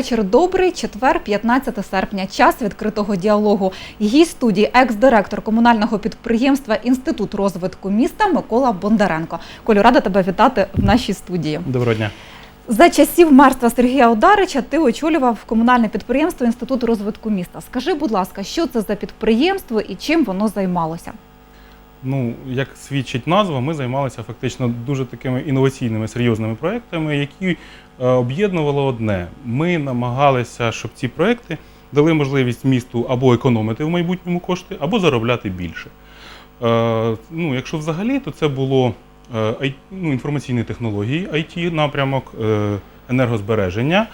Вечір добрий, четвер, 15 серпня. Час відкритого діалогу. Гість студії, екс-директор комунального підприємства Інститут розвитку міста Микола Бондаренко. Колю, рада тебе вітати в нашій студії. Доброго дня. За часів мерства Сергія Одарича ти очолював комунальне підприємство Інститут розвитку міста. Скажи, будь ласка, що це за підприємство і чим воно займалося? Ну, як свідчить назва, ми займалися фактично дуже такими інноваційними серйозними проектами, які е, об'єднувало одне. Ми намагалися, щоб ці проекти дали можливість місту або економити в майбутньому кошти, або заробляти більше. Е, ну, якщо взагалі, то це було е, ну, інформаційні технології, IT напрямок, енергозбереження.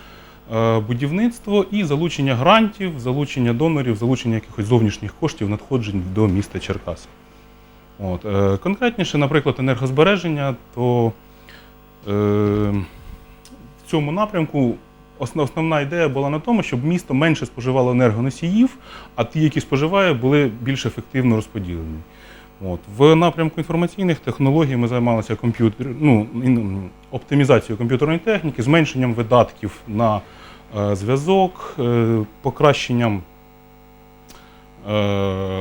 Будівництво і залучення грантів, залучення донорів, залучення якихось зовнішніх коштів, надходжень до міста Черкаси. От, е, конкретніше, наприклад, енергозбереження, то е, в цьому напрямку основна ідея була на тому, щоб місто менше споживало енергоносіїв, а ті, які споживає, були більш ефективно розподілені. От. В напрямку інформаційних технологій ми займалися комп'ютер, ну, оптимізацією комп'ютерної техніки, зменшенням видатків на е, зв'язок, е, покращенням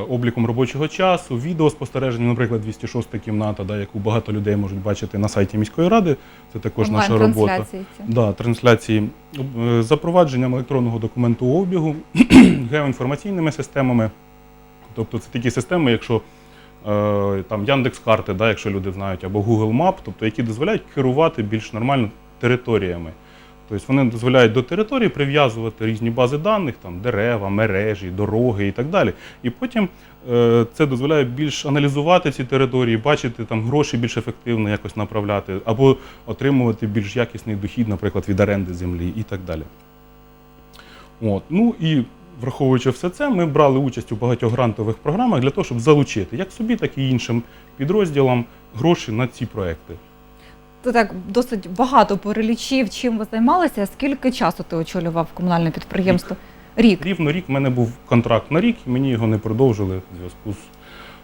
обліком робочого часу, відеоспостереження, наприклад, 206 кімната, да, яку багато людей можуть бачити на сайті міської ради. Це також наша робота. Да, трансляції Е, запровадженням електронного документообігу, геоінформаційними системами. Тобто це такі системи, якщо е, там Яндекс-карти, да, якщо люди знають, або Google Map, тобто які дозволяють керувати більш нормально територіями. Тобто вони дозволяють до території прив'язувати різні бази даних, там дерева, мережі, дороги і так далі. І потім е, це дозволяє більш аналізувати ці території, бачити там гроші більш ефективно якось направляти, або отримувати більш якісний дохід, наприклад, від оренди землі і так далі. От. Ну і враховуючи все це, ми брали участь у багатьох грантових програмах для того, щоб залучити як собі, так і іншим підрозділам гроші на ці проекти. Так досить багато перелічив, чим ви займалися. Скільки часу ти очолював комунальне підприємство? Рік, Рівно рік в мене був контракт на рік, і мені його не продовжили в зв'язку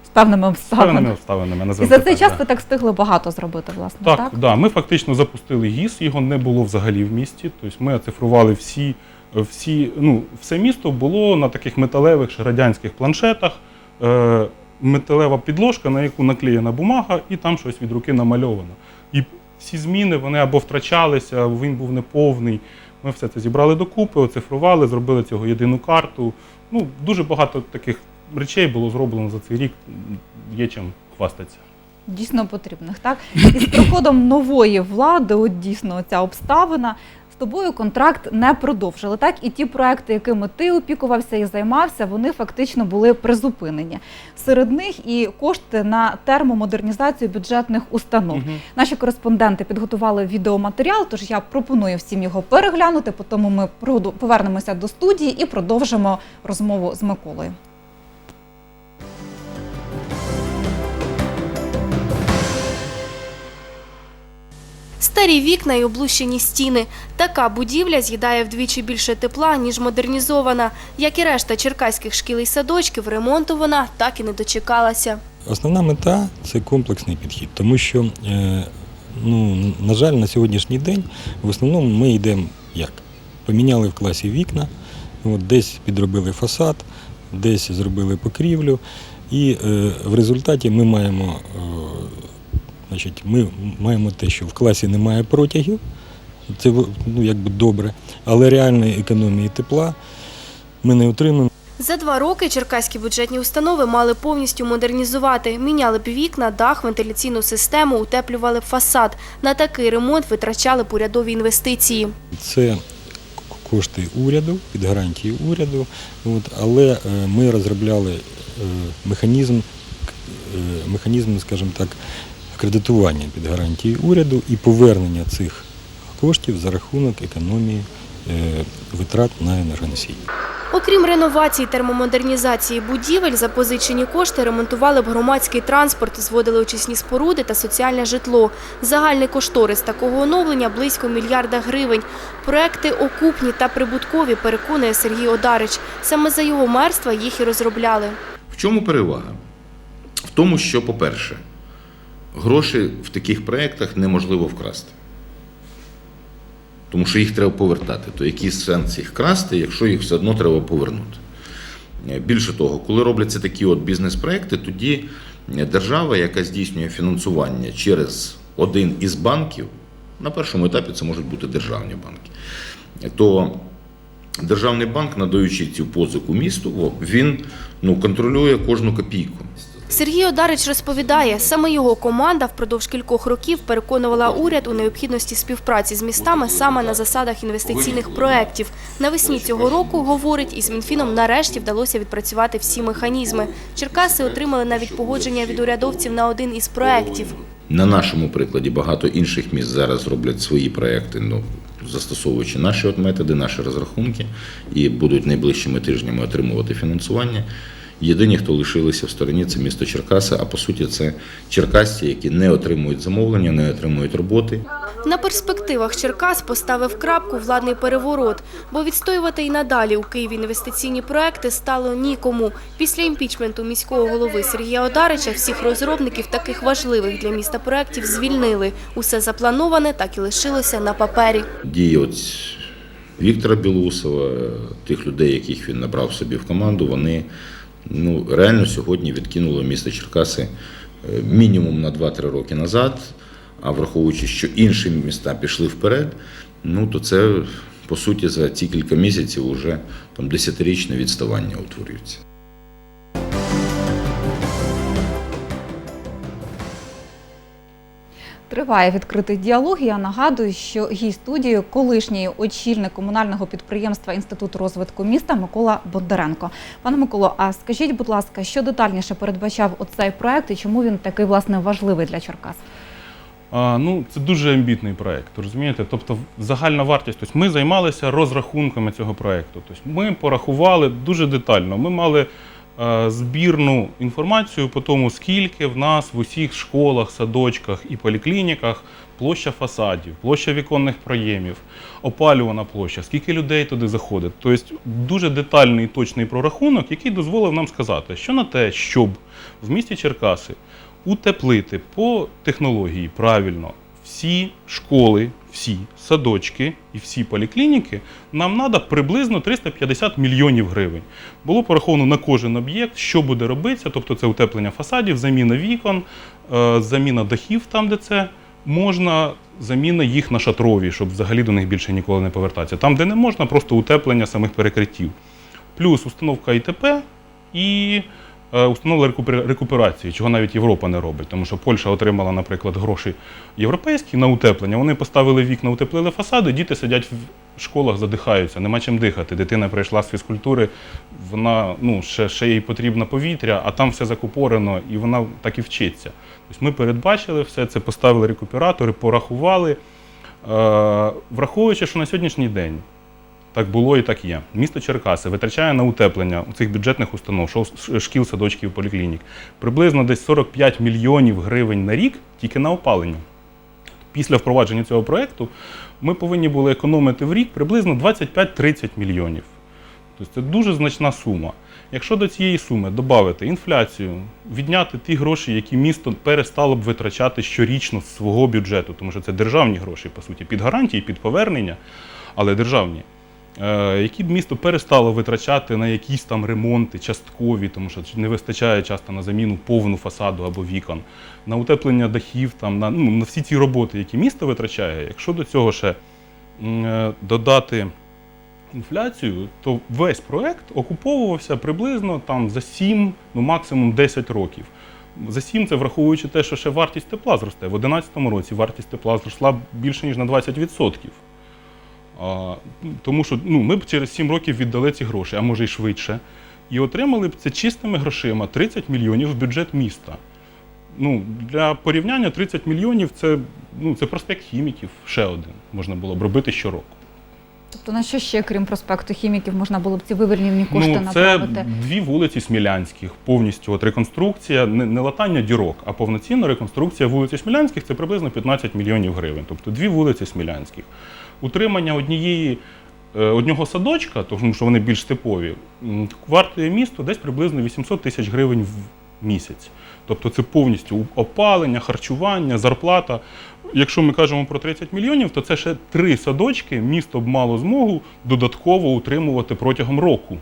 з певними обставинами. обставинами. І за цей так, час да. ви так встигли багато зробити, власне, Так, так? Да, ми фактично запустили ГІС, його не було взагалі в місті. Тобто ми оцифрували всі, всі, ну, все місто було на таких металевих ще радянських планшетах, е, металева підложка, на яку наклеєна бумага, і там щось від руки намальовано. Всі зміни вони або втрачалися, або він був неповний. Ми все це зібрали докупи, оцифрували, зробили цього єдину карту. Ну, дуже багато таких речей було зроблено за цей рік. Є чим хвастатися. Дійсно потрібних, так? І з приходом нової влади, от дійсно ця обставина, тобою контракт не продовжили. Так, і ті проекти, якими ти опікувався і займався, вони фактично були призупинені. Серед них і кошти на термомодернізацію бюджетних установ. Мгм. Наші кореспонденти підготували відеоматеріал, тож я пропоную всім його переглянути. Потім ми повернемося до студії і продовжимо розмову з Миколою. Старі вікна і облущені стіни. Така будівля з'їдає вдвічі більше тепла, ніж модернізована. Як і решта черкаських шкіл і садочків, ремонту вона так і не дочекалася. Основна мета це комплексний підхід, тому що, е, ну, на жаль, на сьогоднішній день в основному ми йдемо як? Поміняли в класі вікна, от, десь підробили фасад, десь зробили покрівлю, і е, в результаті ми маємо, е, значить, ми маємо те, що в класі немає протягів, це ну, якби добре, але реальної економії тепла ми не отримаємо. За два роки черкаські бюджетні установи мали повністю модернізувати. Міняли б вікна, дах, вентиляційну систему, утеплювали б фасад. На такий ремонт витрачали б урядові інвестиції. Це кошти уряду, під гарантії уряду, але е, ми розробляли е, механізм, е, механізм, скажімо так, кредитування під гарантії уряду і повернення цих коштів за рахунок економії е, витрат на енергоносії. Окрім реновації, термомодернізації будівель, запозичені кошти ремонтували б громадський транспорт, зводили очисні споруди та соціальне житло. Загальний кошторис такого оновлення – близько мільярда гривень. Проекти окупні та прибуткові, переконує Сергій Одарич. Саме за його мерства їх і розробляли. В чому перевага? В тому, що, по-перше, гроші в таких проєктах неможливо вкрасти. тому що їх треба повертати. То який сенс їх красти, якщо їх все одно треба повернути? Більше того, коли робляться такі от бізнес-проекти, тоді держава, яка здійснює фінансування через один із банків, на першому етапі це можуть бути державні банки, то державний банк, надаючи цю позику місту, він ну, контролює кожну копійку. Сергій Одарич розповідає, саме його команда впродовж кількох років переконувала уряд у необхідності співпраці з містами саме на засадах інвестиційних проєктів. Навесні цього року, говорить, із Мінфіном нарешті вдалося відпрацювати всі механізми. Черкаси отримали навіть погодження від урядовців на один із проєктів. На нашому прикладі багато інших міст зараз роблять свої проекти, ну, застосовуючи наші от методи, наші розрахунки, і будуть найближчими тижнями отримувати фінансування. Єдині, хто лишилися в стороні, це місто Черкаси, а по суті, це черкасці, які не отримують замовлення, не отримують роботи. На перспективах Черкас поставив крапку владний переворот, бо відстоювати і надалі у Києві інвестиційні проекти стало нікому. Після імпічменту міського голови Сергія Одарича всіх розробників таких важливих для міста проєктів звільнили. Усе заплановане так і лишилося на папері. От Віктора Білусова, тих людей, яких він набрав собі в команду, вони ну, реально сьогодні відкинуло місто Черкаси е, мінімум на 2-3 роки назад. А враховуючи, що інші міста пішли вперед, ну то це по суті за ці кілька місяців вже там десятирічне відставання утворюється. Триває відкритий діалог. Я нагадую, що гість студії колишній очільник комунального підприємства Інститут розвитку міста Микола Бондаренко. Пане Миколо, а скажіть, будь ласка, що детальніше передбачав оцей проект і чому він такий власне важливий для Черкас? А, ну, це дуже амбітний проєкт, розумієте? Тобто загальна вартість. Тобто ми займалися розрахунками цього проєкту. Тобто ми порахували дуже детально. Ми мали збірну інформацію по тому, скільки в нас в усіх школах, садочках і поліклініках площа фасадів, площа віконних проємів, опалювана площа, скільки людей туди заходить. Тобто дуже детальний і точний прорахунок, який дозволив нам сказати, що на те, щоб в місті Черкаси утеплити по технології правильно всі школи, всі садочки і всі поліклініки, нам треба приблизно 350 мільйонів гривень. Було пораховано на кожен об'єкт, що буде робитися, тобто це утеплення фасадів, заміна вікон, е, заміна дахів там, де це можна, заміна їх на шатрові, щоб взагалі до них більше ніколи не повертатися. Там, де не можна, просто утеплення самих перекриттів. Плюс установка ІТП і е, установка рекупер- рекуперації, чого навіть Європа не робить. Тому що Польща отримала, наприклад, гроші європейські на утеплення. Вони поставили вікна, утеплили фасади, діти сидять в школах, задихаються, нема чим дихати. Дитина прийшла з фізкультури, вона ну, ще, ще їй потрібно повітря, а там все закупорено, і вона так і вчиться. Тобто ми передбачили все це, поставили рекуператори, порахували. Е, враховуючи, що на сьогоднішній день так було і так є. Місто Черкаси витрачає на утеплення у цих бюджетних установ, шкіл, садочків, поліклінік, приблизно десь 45 мільйонів гривень на рік тільки на опалення. Після впровадження цього проєкту ми повинні були економити в рік приблизно 25-30 мільйонів. Тобто це дуже значна сума. Якщо до цієї суми додати інфляцію, відняти ті гроші, які місто перестало б витрачати щорічно з свого бюджету, тому що це державні гроші, по суті, під гарантії, під повернення, але державні, які б місто перестало витрачати на якісь там ремонти часткові, тому що не вистачає часто на заміну повну фасаду або вікон, на утеплення дахів, там, на, ну, на всі ці роботи, які місто витрачає, якщо до цього ще е, додати інфляцію, то весь проект окуповувався приблизно там за 7, ну максимум 10 років. За 7 це враховуючи те, що ще вартість тепла зросте. В 2011 році вартість тепла зросла більше ніж на 20%. А, тому що ну, ми б через 7 років віддали ці гроші, а може й швидше, і отримали б це чистими грошима 30 мільйонів в бюджет міста. Ну, для порівняння 30 мільйонів це, ну, це проспект хіміків, ще один можна було б робити щороку. Тобто на що ще, крім проспекту хіміків, можна було б ці вивільнені кошти ну, це направити? дві вулиці Смілянських, повністю от реконструкція, не, не латання дірок, а повноцінна реконструкція вулиці Смілянських це приблизно 15 мільйонів гривень. Тобто дві вулиці Смілянських. Утримання однієї, е, одного садочка, тому що вони більш типові, вартує місто десь приблизно 800 тисяч гривень в місяць. Тобто це повністю опалення, харчування, зарплата. якщо ми кажемо про 30 мільйонів, то це ще три садочки місто б мало змогу додатково утримувати протягом року.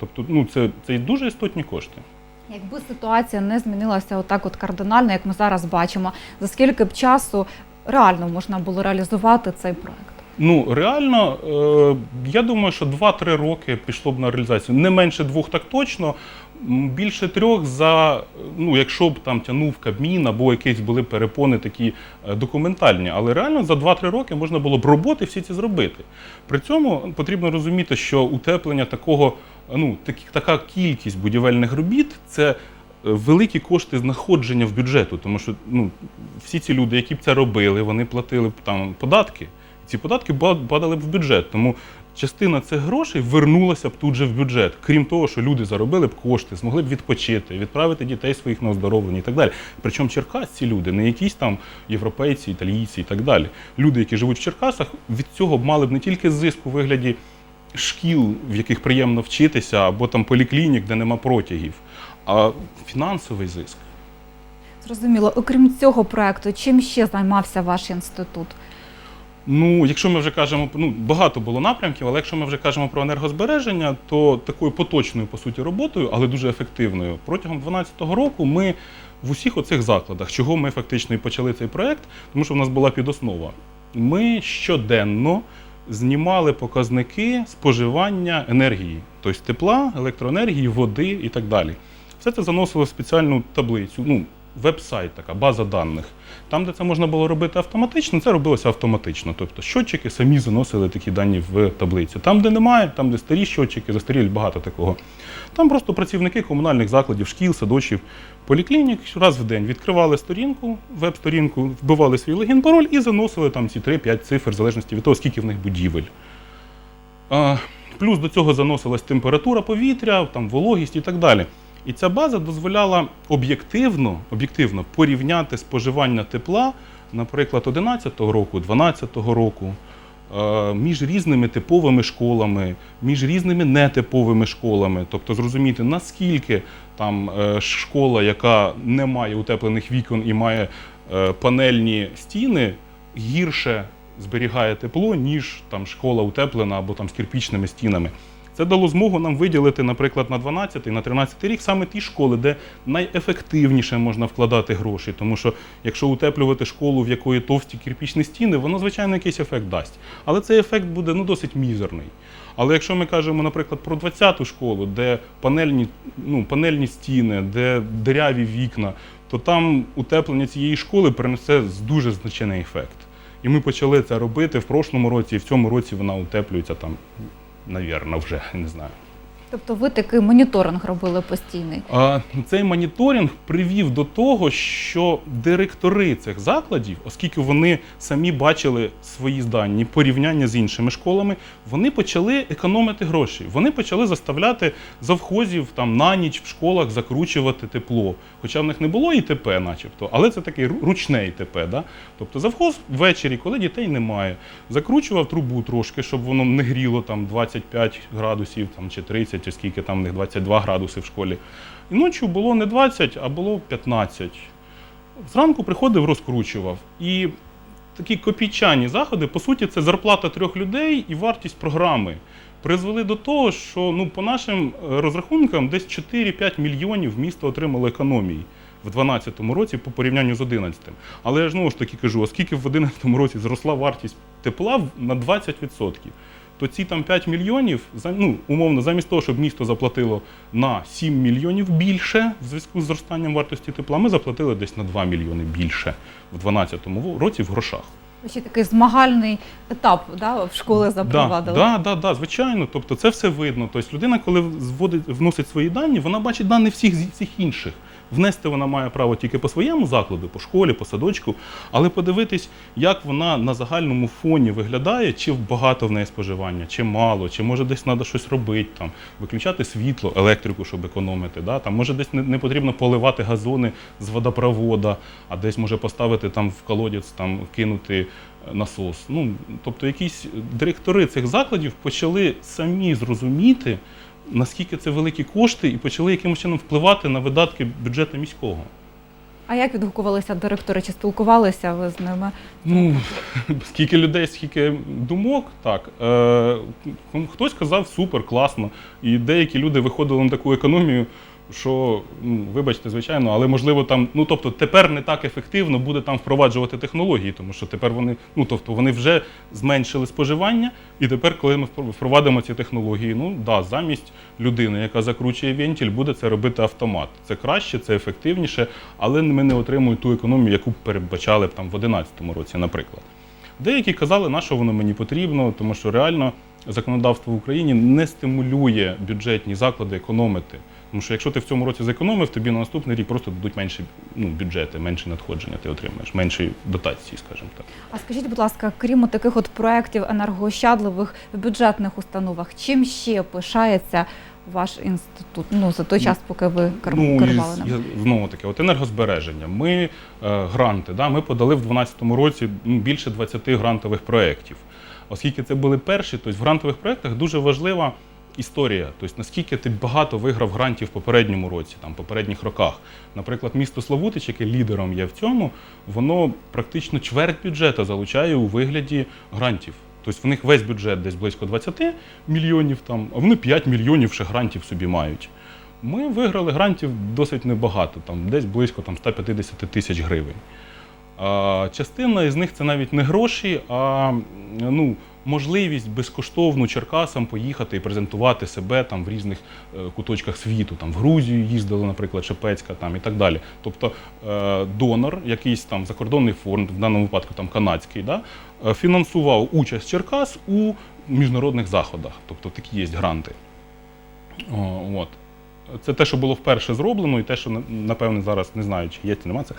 Тобто, ну це, це дуже істотні кошти. Якби ситуація не змінилася отак от кардинально, як ми зараз бачимо, за скільки б часу реально можна було реалізувати цей проект? Ну, реально, е, я думаю, що 2-3 роки пішло б на реалізацію. Не менше двох так точно, більше трьох за, ну, якщо б там тягнув Кабмін або якісь були перепони такі е, документальні. Але реально за 2-3 роки можна було б роботи всі ці зробити. При цьому потрібно розуміти, що утеплення такого, ну, такі, така кількість будівельних робіт це е, великі кошти знаходження в бюджету, тому що ну, всі ці люди, які б це робили, вони платили б там податки. Ці податки падали б в бюджет. Тому частина цих грошей вернулася б тут же в бюджет. Крім того, що люди заробили б кошти, змогли б відпочити, відправити дітей своїх на оздоровлення і так далі. Причому черкасці люди, не якісь там європейці, італійці і так далі. Люди, які живуть в Черкасах, від цього б мали б не тільки зиск у вигляді шкіл, в яких приємно вчитися, або там поліклінік, де нема протягів, а фінансовий зиск. Зрозуміло, окрім цього проекту, чим ще займався ваш інститут? Ну, якщо ми вже кажемо, ну багато було напрямків, але якщо ми вже кажемо про енергозбереження, то такою поточною по суті роботою, але дуже ефективною, протягом 2012 року ми в усіх оцих закладах, чого ми фактично і почали цей проект, тому що в нас була підоснова. Ми щоденно знімали показники споживання енергії, тобто тепла, електроенергії, води і так далі. Все це заносило в спеціальну таблицю, ну, веб-сайт, така база даних. Там, де це можна було робити автоматично, це робилося автоматично. Тобто щотчики самі заносили такі дані в таблицю. Там, де немає, там, де старі щотчики, застарілі багато такого. Там просто працівники комунальних закладів, шкіл, садочків, поліклінік раз в день відкривали сторінку, веб-сторінку, вбивали свій логін, пароль і заносили там ці 3-5 цифр, в залежності від того, скільки в них будівель. Плюс до цього заносилась температура повітря, там вологість і так далі. І ця база дозволяла об'єктивно, об'єктивно порівняти споживання тепла, наприклад, 11-го року, 12-го року, е, між різними типовими школами, між різними нетиповими школами. Тобто зрозуміти, наскільки там е, школа, яка не має утеплених вікон і має е, панельні стіни, гірше зберігає тепло, ніж там школа утеплена або там з кирпічними стінами. Це дало змогу нам виділити, наприклад, на 12 на 13 рік саме ті школи, де найефективніше можна вкладати гроші. Тому що якщо утеплювати школу, в якої товсті кирпічні стіни, воно, звичайно, якийсь ефект дасть. Але цей ефект буде ну, досить мізерний. Але якщо ми кажемо, наприклад, про 20-ту школу, де панельні, ну, панельні стіни, де диряві вікна, то там утеплення цієї школи принесе дуже значний ефект. І ми почали це робити в прошлому році, і в цьому році вона утеплюється там, навірно, вже не знаю. Тобто ви такий моніторинг робили постійний. Цей моніторинг привів до того, що директори цих закладів, оскільки вони самі бачили свої здані порівняння з іншими школами, вони почали економити гроші. Вони почали заставляти завхозів там на ніч в школах закручувати тепло. Хоча в них не було ІТП, начебто, але це такий ручне ІТП. Да? Тобто завхоз ввечері, коли дітей немає, закручував трубу трошки, щоб воно не гріло там 25 градусів там, чи 30, чи скільки там в них 22 градуси в школі. І ночі було не 20, а було 15. Зранку приходив, розкручував. І такі копійчані заходи, по суті, це зарплата трьох людей і вартість програми. Призвели до того, що ну, по нашим е, розрахункам десь 4-5 мільйонів місто отримало економії в 2012 році по порівнянню з 2011. Але я ж знову ж таки кажу, оскільки в 2011 році зросла вартість тепла на 20%, то ці там 5 мільйонів, ну, умовно, замість того, щоб місто заплатило на 7 мільйонів більше в зв'язку з зростанням вартості тепла, ми заплатили десь на 2 мільйони більше в 2012 році в грошах. Ще такий змагальний етап да, в школи запровадили. Да, да, да, да, звичайно. Тобто це все видно. Тобто людина, коли зводить, вносить свої дані, вона бачить дані всіх всіх інших. Внести вона має право тільки по своєму закладу, по школі, по садочку, але подивитись, як вона на загальному фоні виглядає, чи багато в неї споживання, чи мало, чи може десь треба щось робити, там, виключати світло, електрику, щоб економити. Да? Там, може десь не, не потрібно поливати газони з водопровода, а десь може поставити там в колодязь, там, кинути е, насос. Ну, тобто якісь директори цих закладів почали самі зрозуміти, наскільки це великі кошти, і почали якимось чином впливати на видатки бюджету міського. А як відгукувалися директори? Чи спілкувалися ви з ними? Ну, скільки людей, скільки думок, так. Е, хтось казав супер, класно. І деякі люди виходили на таку економію, що, ну, вибачте, звичайно, але можливо там, ну тобто тепер не так ефективно буде там впроваджувати технології, тому що тепер вони, ну тобто вони вже зменшили споживання, і тепер, коли ми впровадимо ці технології, ну да, замість людини, яка закручує вентиль, буде це робити автомат. Це краще, це ефективніше, але ми не отримуємо ту економію, яку передбачали б там в 2011 році, наприклад. Деякі казали, на що воно мені потрібно, тому що реально законодавство в Україні не стимулює бюджетні заклади економити. Тому що якщо ти в цьому році зекономив, тобі на наступний рік просто дадуть менші ну, бюджети, менші надходження ти отримаєш, менші дотації, скажімо так. А скажіть, будь ласка, крім таких от проєктів енергоощадливих в бюджетних установах, чим ще пишається ваш інститут? Ну за той час, поки ви кер- Ну, керували і знову таки, от енергозбереження. Ми е, гранти, да, ми подали в 2012 році ну, більше 20 грантових проєктів. Оскільки це були перші, то в грантових проєктах дуже важлива історія. Тобто, наскільки ти багато виграв грантів в попередньому році, там, попередніх роках. Наприклад, місто Славутич, яке лідером є в цьому, воно практично чверть бюджету залучає у вигляді грантів. Тобто в них весь бюджет десь близько 20 мільйонів, там, а вони 5 мільйонів ще грантів собі мають. Ми виграли грантів досить небагато, там, десь близько там, 150 тисяч гривень. А, частина із них це навіть не гроші, а ну, можливість безкоштовно Черкасам поїхати і презентувати себе там, в різних е, куточках світу. Там, в Грузію їздили, наприклад, Шепецька там, і так далі. Тобто е, донор, якийсь там закордонний фонд, в даному випадку там, канадський, да, е, фінансував участь Черкас у міжнародних заходах. Тобто такі є гранти. От. Це те, що було вперше зроблено, і те, що напевне зараз не знаю, чи є, чи нема це.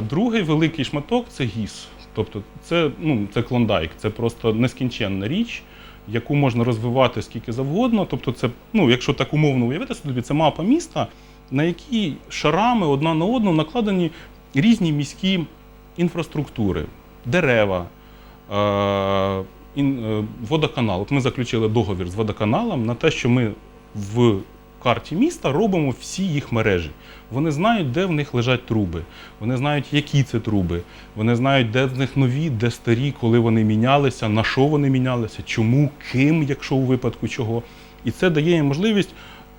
Другий великий шматок це гіс. Тобто це, ну, це клондайк, це просто нескінченна річ, яку можна розвивати скільки завгодно. Тобто, це, ну, якщо так умовно уявити собі, це мапа міста, на якій шарами одна на одну накладені різні міські інфраструктури, дерева, е, е, водоканал. От ми заключили договір з водоканалом на те, що ми в карті міста робимо всі їх мережі. Вони знають, де в них лежать труби. Вони знають, які це труби. Вони знають, де в них нові, де старі, коли вони мінялися, на що вони мінялися, чому, ким, якщо у випадку чого. І це дає їм можливість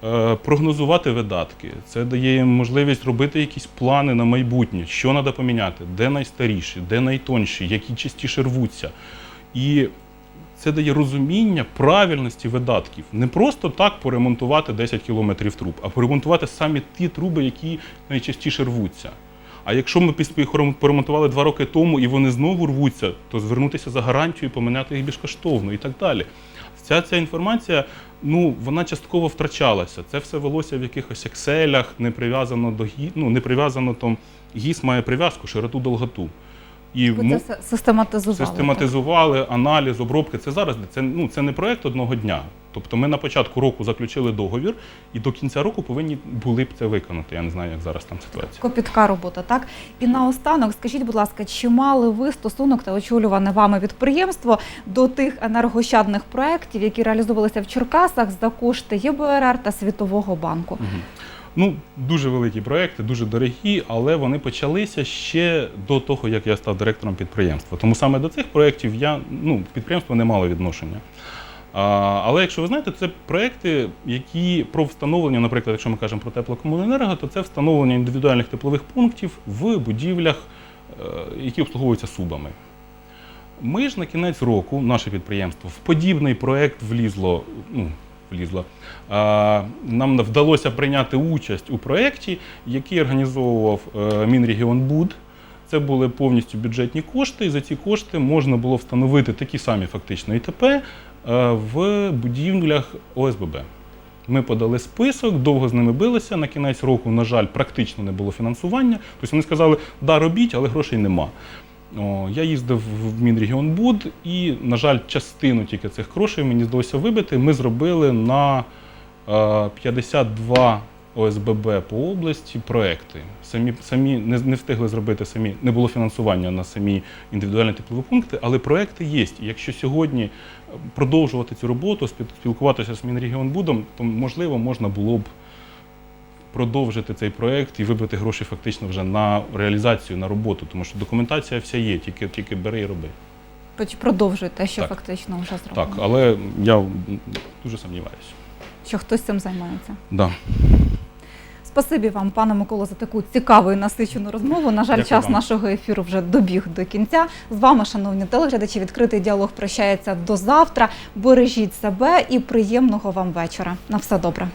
е, прогнозувати видатки. Це дає їм можливість робити якісь плани на майбутнє, що треба поміняти, де найстаріші, де найтонші, які частіше рвуться. І це дає розуміння правильності видатків. Не просто так поремонтувати 10 кілометрів труб, а поремонтувати саме ті труби, які найчастіше рвуться. А якщо ми їх поремонтували два роки тому і вони знову рвуться, то звернутися за гарантію і поміняти їх безкоштовно і так далі. Вся ця інформація, ну вона частково втрачалася. Це все велося в якихось екселях, не прив'язано до ну, не прив'язано там. ГІС має прив'язку, широту, долготу. І Ви це систематизували. систематизували аналіз, обробки. Це зараз це, ну, це не проект одного дня. Тобто ми на початку року заключили договір, і до кінця року повинні були б це виконати. Я не знаю, як зараз там ситуація. Копітка робота, так? І наостанок, скажіть, будь ласка, чи мали ви стосунок та очолюване вами підприємство до тих енергощадних проєктів, які реалізовувалися в Черкасах за кошти ЄБРР та Світового банку? Мгм. Ну, дуже великі проекти, дуже дорогі, але вони почалися ще до того, як я став директором підприємства. Тому саме до цих проєктів я ну, підприємство не мало відношення. А, але якщо ви знаєте, це проекти, які про встановлення, наприклад, якщо ми кажемо про теплокомуненерго, то це встановлення індивідуальних теплових пунктів в будівлях, е, які обслуговуються субами. Ми ж на кінець року, наше підприємство, в подібний проект влізло. Ну, влізло. А, Нам вдалося прийняти участь у проєкті, який організовував е, Мінрегіонбуд. Це були повністю бюджетні кошти, і за ці кошти можна було встановити такі самі фактично ІТП е, в будівлях ОСББ. Ми подали список, довго з ними билися. На кінець року, на жаль, практично не було фінансування. Тобто вони сказали, да, робіть, але грошей нема. О, я їздив в Мінрегіонбуд і, на жаль, частину тільки цих грошей мені вдалося вибити. Ми зробили на е, 52 ОСББ по області проекти. Самі, самі не, не встигли зробити самі, не було фінансування на самі індивідуальні теплові пункти, але проекти є. Якщо сьогодні е, продовжувати цю роботу, спілкуватися з Мінрегіонбудом, то можливо можна було б продовжити цей проект і вибрати гроші фактично вже на реалізацію, на роботу, тому що документація вся є, тільки, тільки бери і роби. Продовжують те, що Так. фактично вже Так, але я дуже сумніваюся. Що хтось цим займається. Да. Спасибі вам, пане Миколо, за таку цікаву і насичену розмову. На жаль, Дякую час вам. нашого ефіру вже добіг до кінця. З вами, шановні телеглядачі, відкритий діалог прощається до завтра. Бережіть себе і приємного вам вечора. На все добре.